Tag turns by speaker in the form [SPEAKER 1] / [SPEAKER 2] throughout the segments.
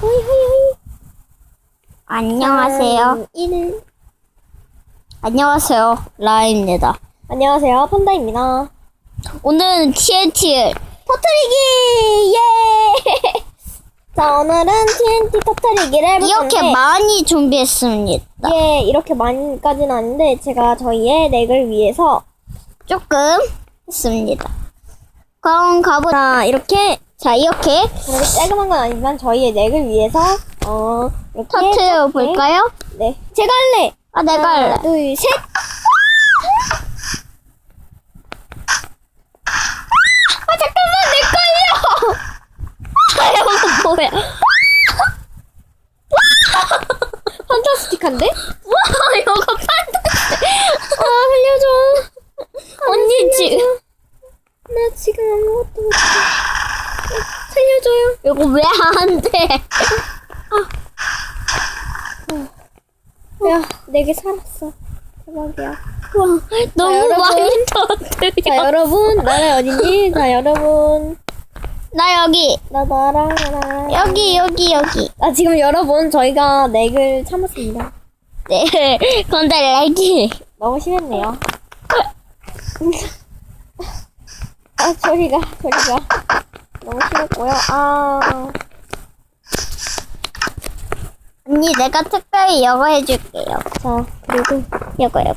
[SPEAKER 1] 호이 호이 호이.
[SPEAKER 2] 안녕하세요.
[SPEAKER 1] 1.
[SPEAKER 2] 안녕하세요. 라입니다.
[SPEAKER 1] 안녕하세요. 펀다입니다.
[SPEAKER 2] 오늘은 TNT
[SPEAKER 1] 터트리기! 예! 자, 오늘은 TNT 터트리기를 해볼
[SPEAKER 2] 이렇게 많이 준비했습니다.
[SPEAKER 1] 예, 이렇게 많이까지는 아닌데 제가 저희의 넥을 위해서
[SPEAKER 2] 조금 했습니다. 그럼 가보.
[SPEAKER 1] 자, 이렇게
[SPEAKER 2] 자 이렇게
[SPEAKER 1] 그렇게 깔끔한 건 아니지만 저희의 넥을 위해서 어, 이렇게
[SPEAKER 2] 터트려 볼까요?
[SPEAKER 1] 네. 제가 할래.
[SPEAKER 2] 아 내가
[SPEAKER 1] 하나,
[SPEAKER 2] 할래.
[SPEAKER 1] 둘, 셋.
[SPEAKER 2] 아 잠깐만 내 걸려. 아 이거 뭐야?
[SPEAKER 1] 판타스틱한데?
[SPEAKER 2] 와 이거 판타지.
[SPEAKER 1] 아, 살려줘.
[SPEAKER 2] 언니 지금
[SPEAKER 1] 나 지금 아무것도 못해. 살려줘요.
[SPEAKER 2] 이거 왜 안 돼?
[SPEAKER 1] 야, 내게 살았어. 대박이야.
[SPEAKER 2] 와 너무
[SPEAKER 1] 여러분.
[SPEAKER 2] 많이
[SPEAKER 1] 자,
[SPEAKER 2] 터뜨려.
[SPEAKER 1] 여러분, 나는 어디니? 자, 여러분.
[SPEAKER 2] 나 여기
[SPEAKER 1] 나 나랑 나.
[SPEAKER 2] 여기 여기 여기.
[SPEAKER 1] 아, 지금 여러분, 저희가 넥을 참았습니다.
[SPEAKER 2] 네. 근데 렉이
[SPEAKER 1] 너무 심했네요. 아, 저리가, 저리가. 너무 심했고요. 아,
[SPEAKER 2] 언니 내가 특별히 이거 해줄게요.
[SPEAKER 1] 자, 그리고,
[SPEAKER 2] 이거 이거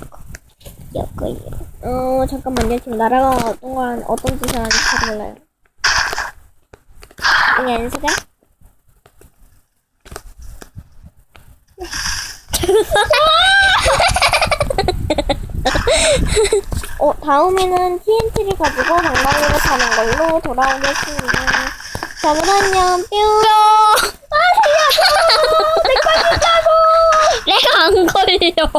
[SPEAKER 2] 이거 이거.
[SPEAKER 1] 어, 잠깐만요. 지금 나라가 어떤 걸, 어떤 짓을 하는지 잘 몰라요. 여기 안쓰가? 어, 다음에는 TNT를 가지고 방망이를 타는 걸로 돌아오겠습니다. 잠깐만요, 뿅!
[SPEAKER 2] 내가 안 걸려.